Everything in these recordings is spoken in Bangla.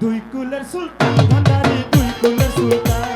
দুই কুলের সুলতান ভান্ডারি দুই কুলের সুলতান।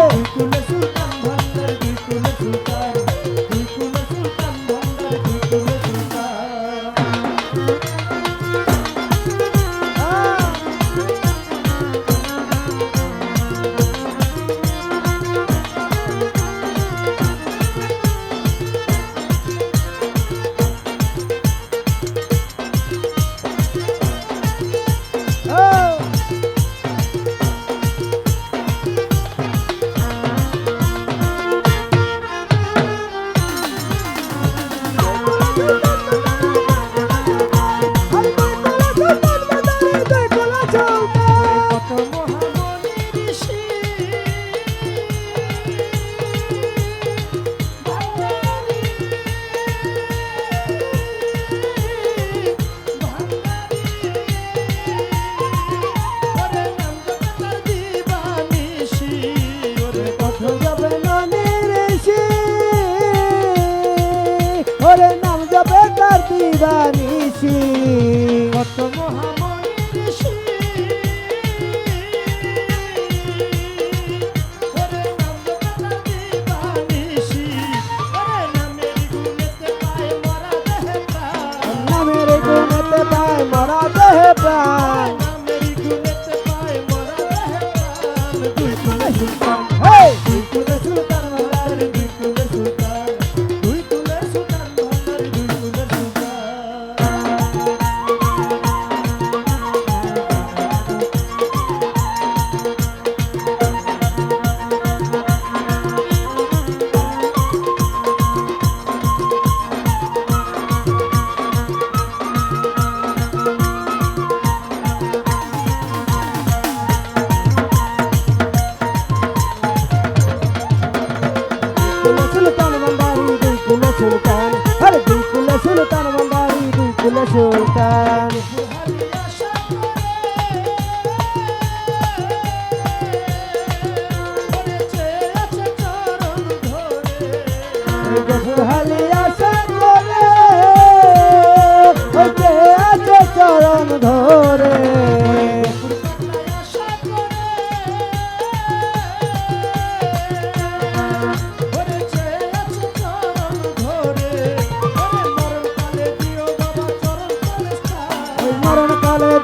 Sultan Mandari di Kulasultan.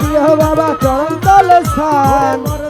দিও বাবা চরণ তলে স্থান।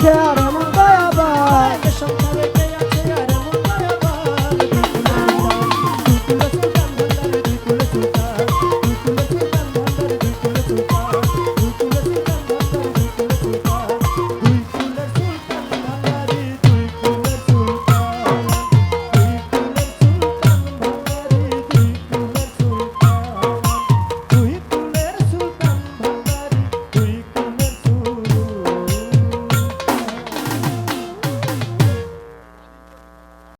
খেয়ার